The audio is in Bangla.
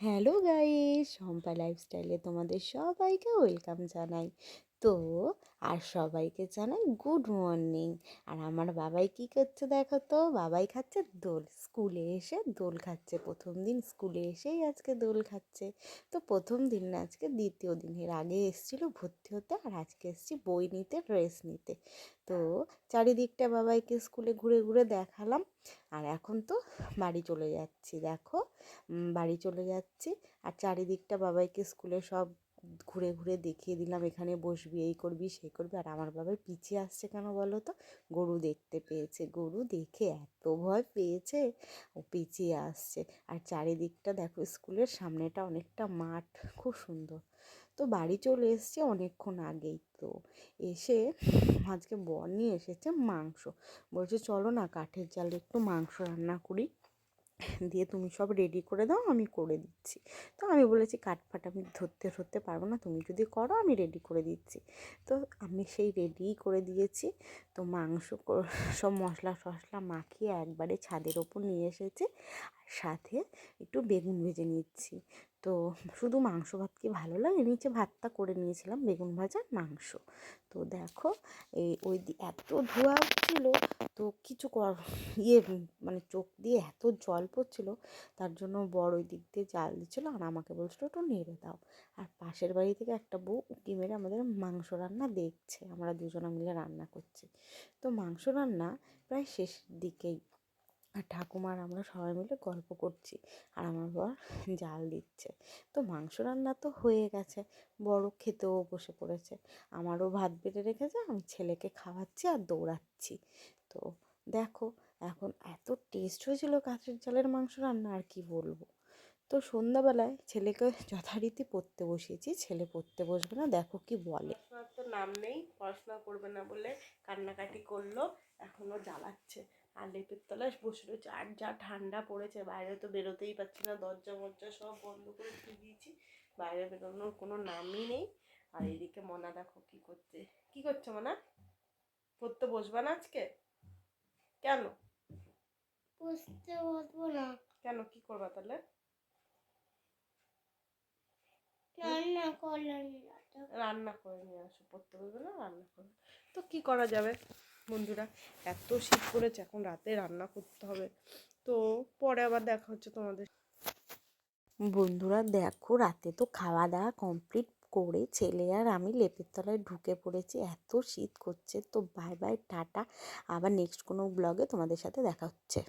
হ্যালো গাইস, শম্পা লাইফস্টাইলে তোমাদের সবাইকে ওয়েলকাম জানাই। তো, আর সবাইকে জানাই গুড মর্নিং। আর আমার বাবাই কি করছে দেখো তো? বাবাই খাচ্ছে দোল, স্কুলে এসে দোল খাচ্ছে। প্রথম দিন স্কুলে এসেই আজকে দোল খাচ্ছে। তো প্রথম দিন না, আজকে দ্বিতীয় দিন। এর আগে এসেছিল ভর্তি হতে আর আজকে এসেছি বই নিতে, ড্রেস নিতে। তো চারিদিকটা বাবাইকে স্কুলে ঘুরে ঘুরে দেখালাম। আর এখন তো বাড়ি চলে যাচ্ছি। দেখো বাড়ি চলে যাচ্ছি। আর চারিদিকটা বাবাইকে স্কুলে সব ঘুরে ঘুরে দেখিয়ে দিলাম, এখানে বসবি, এই করবি, সেই করবি। আর আমার বাবাই পিছিয়ে আসছে কেন বলো তো? গরু দেখতে পেয়েছে, গরু দেখে এত ভয় পেয়েছে, ও পিছিয়ে আসছে। আর চারিদিকটা দেখো, স্কুলের সামনেটা অনেকটা মাঠ, খুব সুন্দর। তো বাড়ি চলে এসছে অনেকক্ষণ আগেই তো। এসে আজকে বর নিয়ে এসেছে মাংস। বলছে, চলো না, কাঠের জালে একটু মাংস রান্না করি। দিয়ে তুমি সব রেডি করে দাও, আমি করে দিচ্ছি। তো আমি বলেছি কাঠফাট আমি ধরতে ধরতে পারব না, তুমি যদি করো, আমি রেডি করে দিচ্ছি। তো আমি সেই রেডি করে দিয়েছি। তো মাংস সব মশলা টশলা মাখিয়ে একবারে ছাদের ওপর নিয়ে এসেছে। আর সাথে একটু বেগুন ভেজে নিচ্ছি। তো শুধু মাংস ভাত কি ভালো লাগে? নিচে ভাতটা করে নিয়েছিলাম, বেগুন ভাজা, মাংস। তো দেখো, এই ওই এত ধোয়া হচ্ছিল তো কিছু ইয়ে মানে চোখ দিয়ে এত জল পড়ছিল, তার জন্য বড় ওই দিক দিয়ে জাল দিচ্ছিল আর আমাকে বলছিল, একটু নেড়ে দাও। আর পাশের বাড়ি থেকে একটা বউ উঁকি মেরে আমাদের মাংস রান্না দেখছে, আমরা দুজনে মিলে রান্না করছি। তো মাংস রান্না প্রায় শেষের দিকেই আর ঠাকুমার আমরা সবাই মিলে গল্প করছি। আর আমার বর জাল দিচ্ছে। তো মাংস রান্না তো হয়ে গেছে। বড় খেতেও বসে পড়েছে। আমারও ভাত বেড়ে রেখেছে, আমি ছেলেকে খাওয়াচ্ছি আর দৌড়াচ্ছি। তো দেখো, এখন এত টেস্ট হয়েছিল কাঁচের জালের মাংস রান্না, আর কি বলব? তো সন্ধ্যাবেলায় ছেলেকে যথারীতি পড়তে বসিয়েছি। ছেলে পড়তে বসবে না, দেখো কি বলে। তো নাম নেই, পড়াশোনা করবে না বলে কান্নাকাটি করল, এখনও জ্বালাচ্ছে। আর লেপের তলায় বসে রয়েছে। আর যা ঠান্ডা পড়েছে বাইরে তো বেরোতেই পারছি না দরজা মরজা সব বন্ধ করে দিয়ে দিয়েছি। বাইরে বেরোনোর কোনো নামই নেই। আর এদিকে মনা দেখো কি করছে। কি করছ মনা? পড়তে বসবা না আজকে? কেন? বুঝতে বসবো না। কেন? কি করবা তাহলে? রান্না করলেন রান্না করে নিয়ে আসো পড়তে বলবে না রান্না করবে। তো কি করা যাবে? বন্ধুরা, এত শীত পড়েছে, এখন রাতে রান্না করতে হবে। তো পরে আবার দেখা হচ্ছে তোমাদের বন্ধুরা, দেখো রাতে তো খাওয়া দাওয়া কমপ্লিট করে ছেলে আর আমি লেপের তলায় ঢুকে পড়েছি, এত শীত করছে। তো বাই বাই টাটা। আবার নেক্সট কোনো ব্লগে তোমাদের সাথে দেখা হচ্ছে।